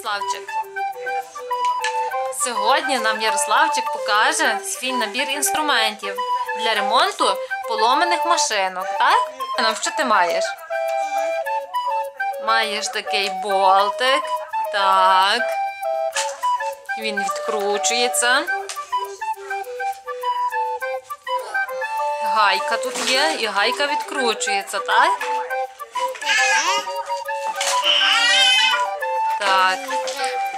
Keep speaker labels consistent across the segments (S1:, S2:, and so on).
S1: Ярославчик. Сьогодні нам Ярославчик покаже свій набір інструментів для ремонту поломаних машинок, так? Нам що ти маєш? Маєш такий болтик. Так. Він відкручується. Гайка тут є, і гайка відкручується, так? Так.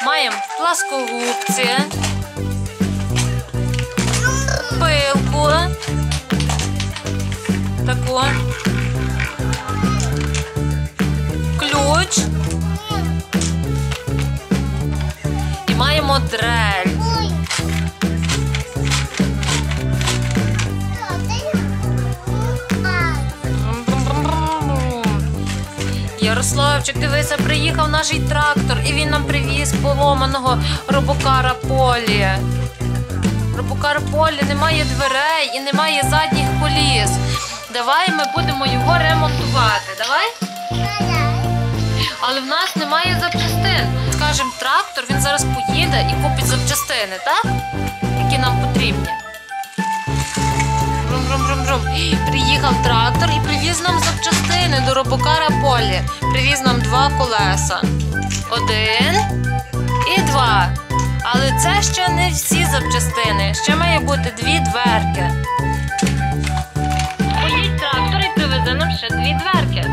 S1: Маємо пласкогубці, пилку. Таку. Ключ. І маємо дрель. Ярославчик, дивися, приїхав наш трактор і він нам привіз поломаного робокара Полі. Робокар Полі немає дверей і немає задніх коліс. Давай ми будемо його ремонтувати. Давай? Але в нас немає запчастин. Скажем, трактор він зараз поїде і купить запчастини, так? Які нам потрібні. Брум-брум-брум-брум. Приїхав трактор привіз нам запчастини до робокара Полі. Привіз нам два колеса. Один і два. Але це ще не всі запчастини. Ще має бути дві дверки. Поїдь трактор і привезе нам ще дві дверки.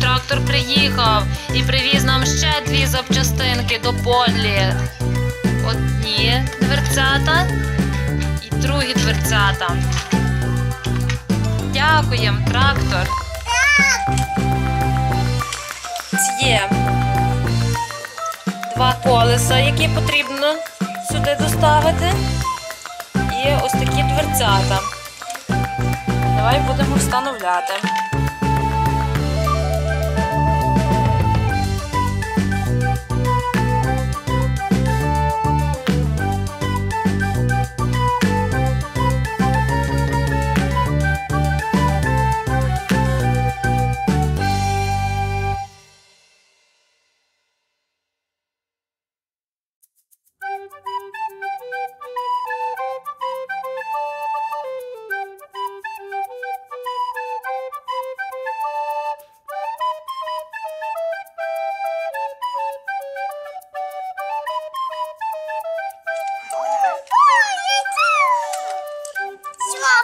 S1: Трактор приїхав і привіз нам ще дві запчастинки до Полі. Одні дверцята другі дверцята. Дякуємо, трактор. Є два колеса, які потрібно сюди доставити. І ось такі дверцята. Давай будемо встановляти.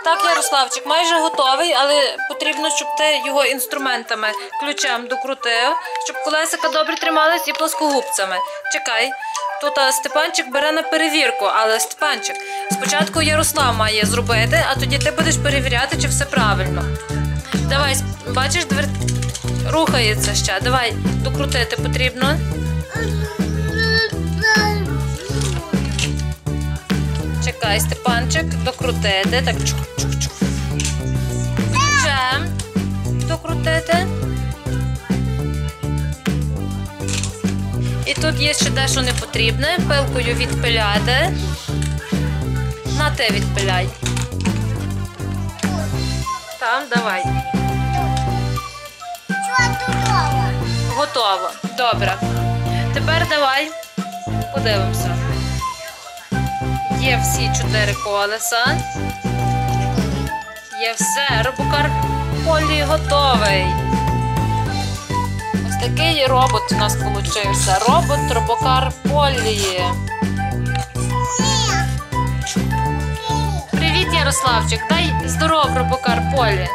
S1: Так, Ярославчик, майже готовий, але потрібно, щоб ти його інструментами, ключем докрутив, щоб колесика добре тримались і плоскогубцями. Чекай, тут Степанчик бере на перевірку, але Степанчик, спочатку Ярослав має зробити, а тоді ти будеш перевіряти, чи все правильно. Давай, бачиш, двер... рухається ще. Давай, докрутити потрібно. Чекай, Степанчик, докрутити. Так, чух. Ключем докрутити. І тут є ще дещо не потрібне. Пилкою відпиляти. На те відпиляй. Там, давай. Готово. Добре. Тепер давай подивимося. Є всі чотири колеса. Є все. Робокар Полі готовий. Ось такий робот у нас получився. Робот Робокар Полі. Привіт, Ярославчик. Дай здоров, Робокар Полі.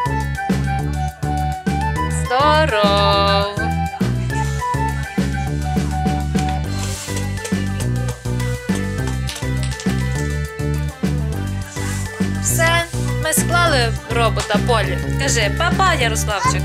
S1: Здоров. Робота Полі. Кажи, папа, Ярославчик.